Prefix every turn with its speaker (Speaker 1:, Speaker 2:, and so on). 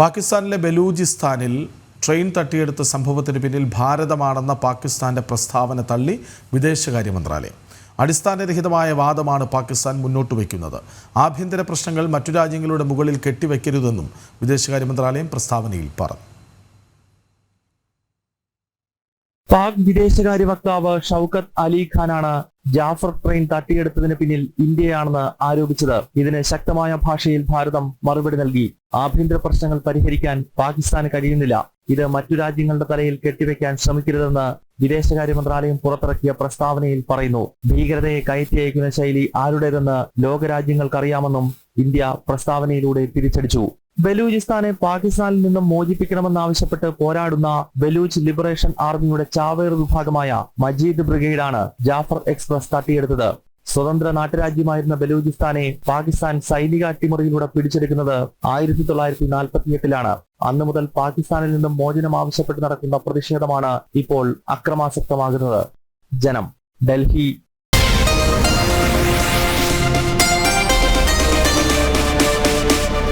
Speaker 1: പാകിസ്ഥാനിലെ ബലൂചിസ്ഥാനിൽ ട്രെയിൻ തട്ടിയെടുത്ത സംഭവത്തിന് പിന്നിൽ ഭാരതമാണെന്ന പാകിസ്ഥാന്റെ പ്രസ്താവന തള്ളി വിദേശകാര്യ മന്ത്രാലയം. അടിസ്ഥാനരഹിതമായ വാദമാണ് പാകിസ്ഥാൻ മുന്നോട്ട് വയ്ക്കുന്നത്. ആഭ്യന്തര പ്രശ്നങ്ങൾ മറ്റു രാജ്യങ്ങളുടെ മുകളിൽ കെട്ടിവെക്കരുതെന്നും വിദേശകാര്യ മന്ത്രാലയം പ്രസ്താവനയിൽ പറഞ്ഞു.
Speaker 2: പാക് വിദേശകാര്യ വക്താവ് ഷൗക്കത്ത് അലി ഖാനാണ് ജാഫർ ട്രെയിൻ തട്ടിയെടുത്തതിന് പിന്നിൽ ഇന്ത്യയാണെന്ന് ആരോപിച്ചത്. ഇതിന് ശക്തമായ ഭാഷയിൽ ഭാരതം മറുപടി നൽകി. ആഭ്യന്തര പ്രശ്നങ്ങൾ പരിഹരിക്കാൻ പാകിസ്ഥാന് കഴിയുന്നില്ല. ഇത് മറ്റു രാജ്യങ്ങളുടെ തലയിൽ കെട്ടിവെക്കാൻ ശ്രമിക്കരുതെന്ന് വിദേശകാര്യ മന്ത്രാലയം പുറത്തിറക്കിയ പ്രസ്താവനയിൽ പറയുന്നു. ഭീകരതയെ കയറ്റി അയക്കുന്ന ശൈലി ആരുടേതെന്ന് ലോകരാജ്യങ്ങൾക്കറിയാമെന്നും ഇന്ത്യ പ്രസ്താവനയിലൂടെ തിരിച്ചടിച്ചു. ബലൂചിസ്ഥാനെ പാകിസ്ഥാനിൽ നിന്നും മോചിപ്പിക്കണമെന്നാവശ്യപ്പെട്ട് പോരാടുന്ന ബലൂച്ച് ലിബറേഷൻ ആർമിയുടെ ചാവേർ വിഭാഗമായ മജീദ് ബ്രിഗേഡാണ് ജാഫർ എക്സ്പ്രസ് തട്ടിയെടുത്തത്. സ്വതന്ത്ര നാട്ടുരാജ്യമായിരുന്ന ബലൂചിസ്ഥാനെ പാകിസ്ഥാൻ സൈനിക അട്ടിമറിയിലൂടെ പിടിച്ചെടുക്കുന്നത് ആയിരത്തി തൊള്ളായിരത്തി നാൽപ്പത്തിയെട്ടിലാണ് അന്നു മുതൽ പാകിസ്ഥാനിൽ നിന്നും മോചനം ആവശ്യപ്പെട്ട് നടക്കുന്ന പ്രതിഷേധമാണ് ഇപ്പോൾ അക്രമാസക്തമാകുന്നത്. ജനം ഡൽഹി